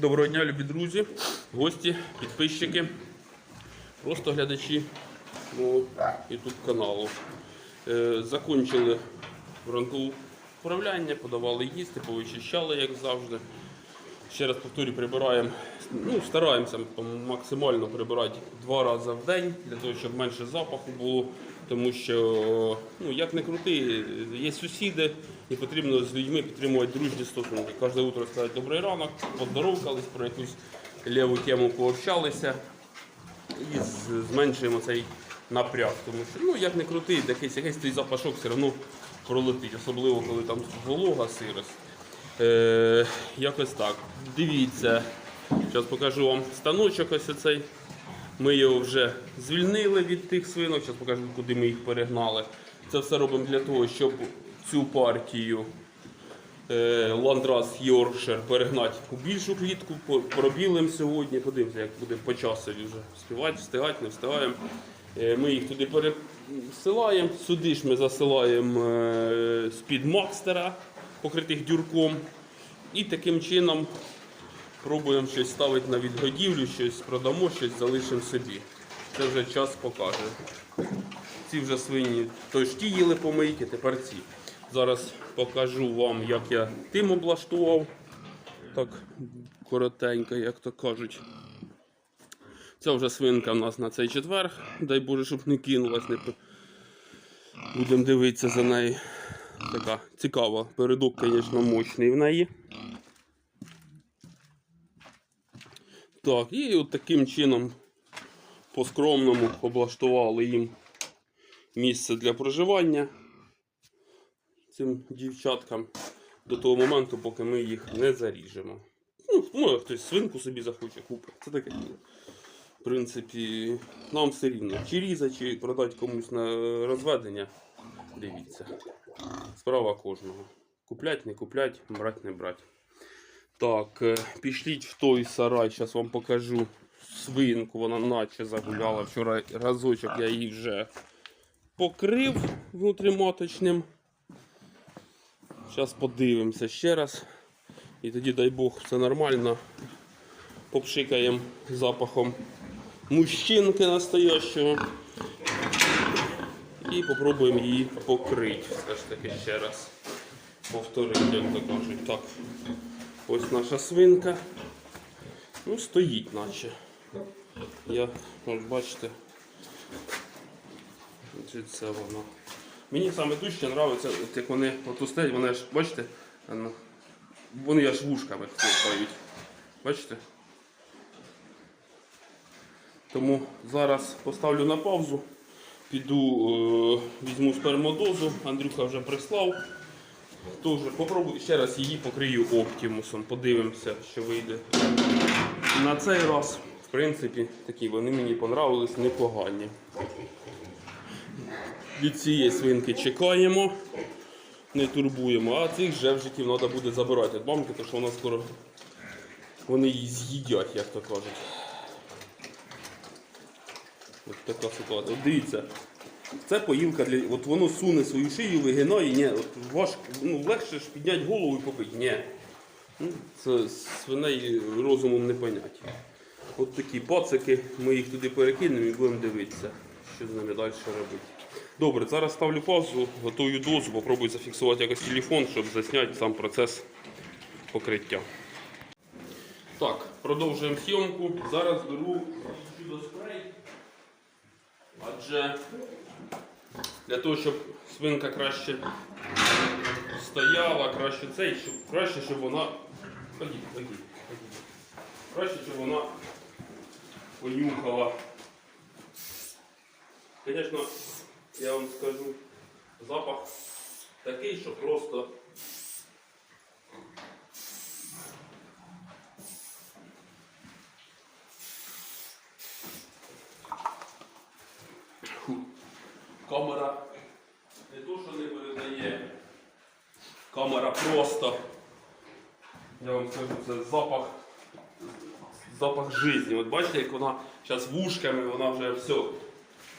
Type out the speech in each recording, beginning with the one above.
Доброго дня, любі друзі, гості, підписчики, просто глядачі мого YouTube каналу. Е, закончили ранкове управляння, подавали їсти, повичищали, як завжди. Ще раз повторю, прибираємо, ну, стараємося максимально прибирати два рази в день, для того, щоб менше запаху було. Тому що, ну, як не крути, є сусіди, і потрібно з людьми підтримувати дружні стосунки. Кожне утро сказати добрий ранок, поздоровкались, про якусь ліву тему пообщалися і зменшуємо цей напряг. Тому що, ну, як не крути, якийсь, якийсь той запашок все одно пролетить, особливо коли там волога, сирость. Е, якось так. Дивіться, зараз покажу вам станочок ось цей. Ми його вже звільнили від тих свинок. Зараз покажу, куди ми їх перегнали. Це все робимо для того, щоб цю партію е, Ландрас Йоркшир перегнати у більшу клітку. Пробілимо сьогодні. Подивимося, як буде по часу вже співати, встигати, не встигаємо. Е, Ми їх туди пересилаємо. Сюди ж ми засилаємо е, з-під покритих дюрком. І таким чином пробуємо щось ставити на відгодівлю, щось продамо, щось залишимо собі. Це вже час покаже. Ці вже свині тож ті їли помийки, тепер ці. Зараз покажу вам, як я тим облаштував. Так коротенько, як то кажуть. Це вже свинка в нас на цей четвер. Дай Боже, щоб не кинулась. Не... Будемо дивитися за нею. Така цікава. Передок, звісно, мощний в неї. Так, і от таким чином по-скромному облаштували їм місце для проживання цим дівчаткам до того моменту, поки ми їх не заріжемо. Ну, може хтось свинку собі захоче купити. Це таке. В принципі, нам все рівно. Чи різати, чи продати комусь на розведення. Дивіться. Справа кожного. Куплять, не куплять, брать, не брать. Так, е, пішліть в той сарай, зараз вам покажу свинку, вона наче загуляла. Вчора разочок я її вже покрив внутріматочним. Зараз подивимося ще раз. І тоді, дай Бог, все нормально. Попшикаємо запахом мужчинки настоящого. І попробуємо її покрити. Все ж таки ще раз. Повторити, як то кажуть. Так. Ось наша свинка. Ну, стоїть наче. Я, ось бачите, чи це воно. Мені саме дужче подобається, як вони от вони аж, бачите, ну, вони аж вушками стають. Бачите? Тому зараз поставлю на паузу, піду е, візьму спермодозу, Андрюха вже прислав. Тож попробую ще раз її покрию оптимусом. Подивимося, що вийде. На цей раз, в принципі, такі вони мені понравились непогані. Від цієї свинки чекаємо, не турбуємо, а цих жевжиків треба буде забирати від мамки, тому що вона скоро вони її з'їдять, як то кажуть. Така ситуація. От дивіться, це поїлка для. От воно суне свою шию, вигинає, ні, от важко, ну, легше ж підняти голову і попити. Ні. Ну, це свиней розумом не понять. От такі пацики, ми їх туди перекинемо і будемо дивитися, що з ними далі робити. Добре, зараз ставлю паузу, готую дозу, попробую зафіксувати якось телефон, щоб засняти сам процес покриття. Так, продовжуємо зйомку. Зараз беру чудо-спрей. Адже для того, щоб свинка краще стояла, краще цей, щоб краще, щоб вона. Ходіть, ходіть, ходіть. Краще, щоб вона понюхала. Звісно, я вам скажу, запах такий, що просто. запах запах житті. От бачите, як вона зараз вушками, вона вже все.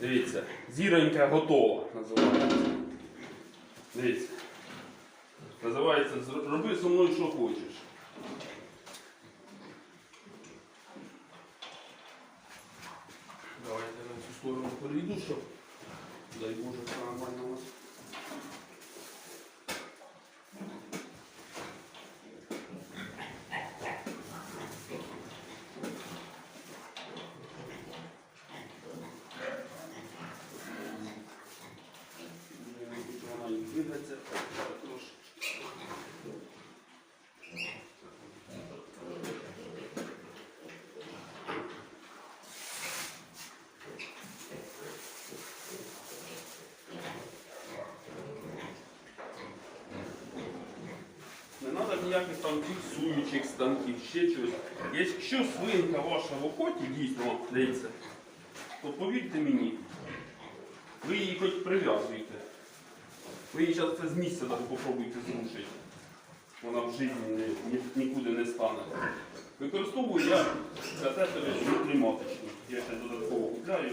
Дивіться, зіронька готова. Називається. Дивіться. Називається Роби зі мною, що хочеш. Давайте на цю сторону перейду, щоб дай Боже, все нормально вас ніяких там фіксуючих станків, ще чогось. Якщо свинка ваша в охоті дійсно от, дивіться, то повірте мені, ви її хоч прив'язуєте. Ви її зараз це з місця навіть попробуйте зрушити. Вона в житті ні, ні- нікуди не стане. Використовую я катетери внутріматочні. Я ще додатково купляю.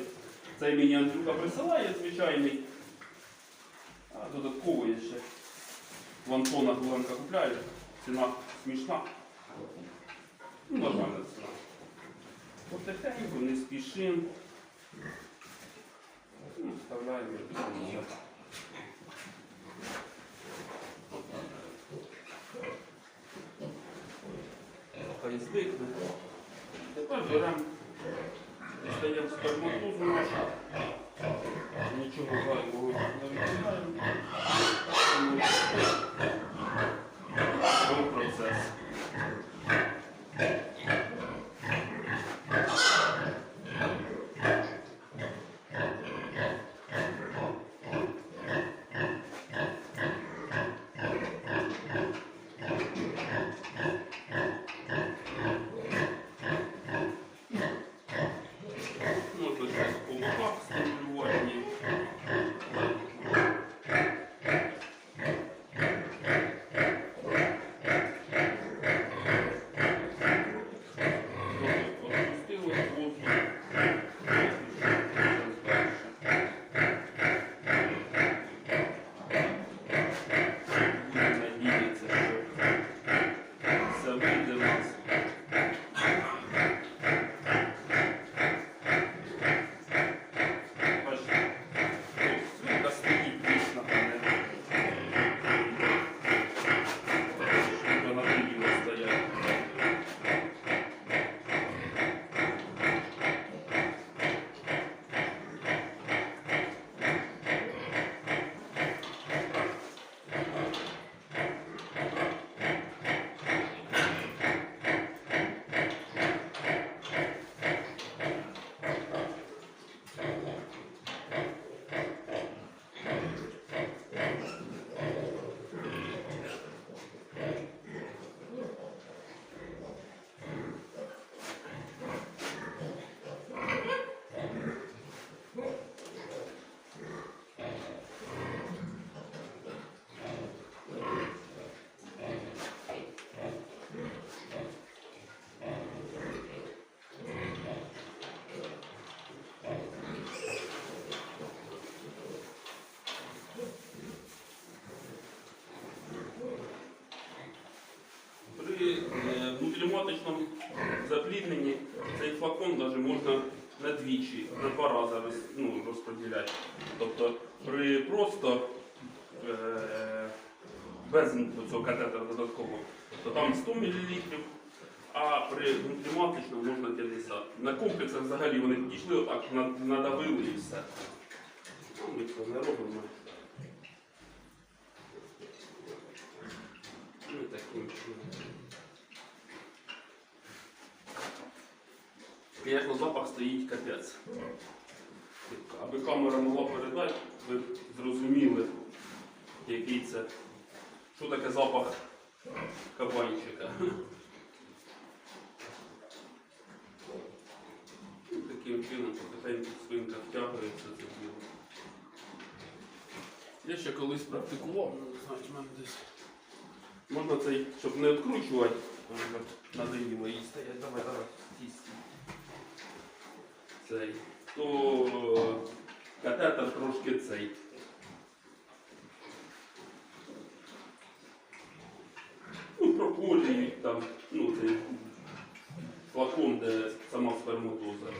Цей мені Андрюха присилає звичайний. А додатково я ще в Антона Гуленка купляю. Ціна смішна. Ну, нормальна ціна. Потихеньку, не спішимо. Ну, вставляємо. все. Хай звикне. Тепер беремо, дістаємо сперматозу нашу. Внутріматочному заплідненні цей флакон даже можна на двічі, на два рази роз- ну, розподіляти. Тобто при просто е, без цього катетера додаткового, то там 100 мл, а при внутріматочному можна 50. На комплексах взагалі вони підійшли отак, надавили і все. Ну, ми це не робимо. Ну, таким чином. Звісно, запах стоїть капець. Аби камера могла передати, ви зрозуміли, який це, що таке запах кабанчика. Таким чином потихеньку свинка втягується це діло. Я ще колись практикував, ну, не знаю, в мене десь. Можна цей, щоб не відкручувати, надоїло їй стоять. Давай, давай, стій, стій. Цей. То катетер трошки цей. Ну, проколюють там, ну, цей флакон, де сама сперматоза.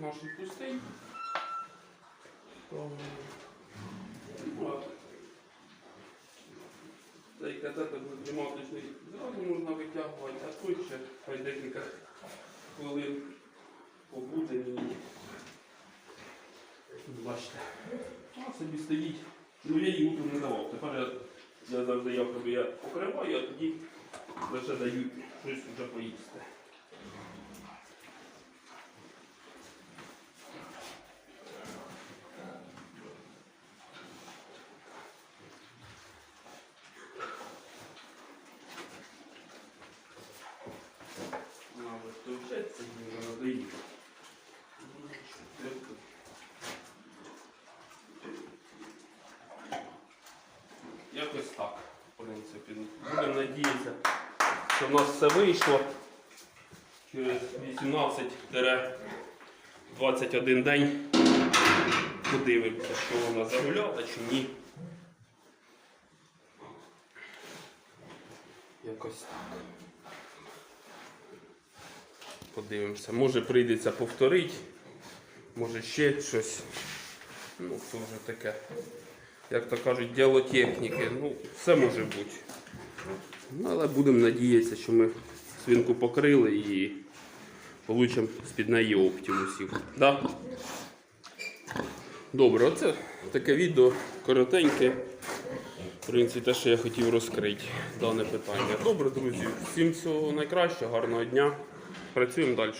Наш пустий. То, ну, Цей катетер кліматичний зразу можна витягувати, а той ще хай декілька хвилин побуде мені. Бачите. А собі стоїть. Ну я їй утром не давав. Тепер я, я завжди якоби я покриваю, а тоді лише даю щось вже поїсти. Надо то вчиться, не надоїть. Якось так, в принципі. Будемо надіятися, що в нас все вийшло. Через 18-21 день подивимося, що вона загуляла чи ні. Якось так. Подивимося. Може прийдеться повторити, може ще щось. Ну, це вже таке. Як то кажуть, діло техніки. Ну, все може бути. Ну, але будемо надіятися, що ми свинку покрили і получимо з-під неї оптимусів. Да? Добре, оце таке відео коротеньке. В принципі, те, що я хотів розкрити дане питання. Добре, друзі, всім всього найкращого, гарного дня. Працюємо далі.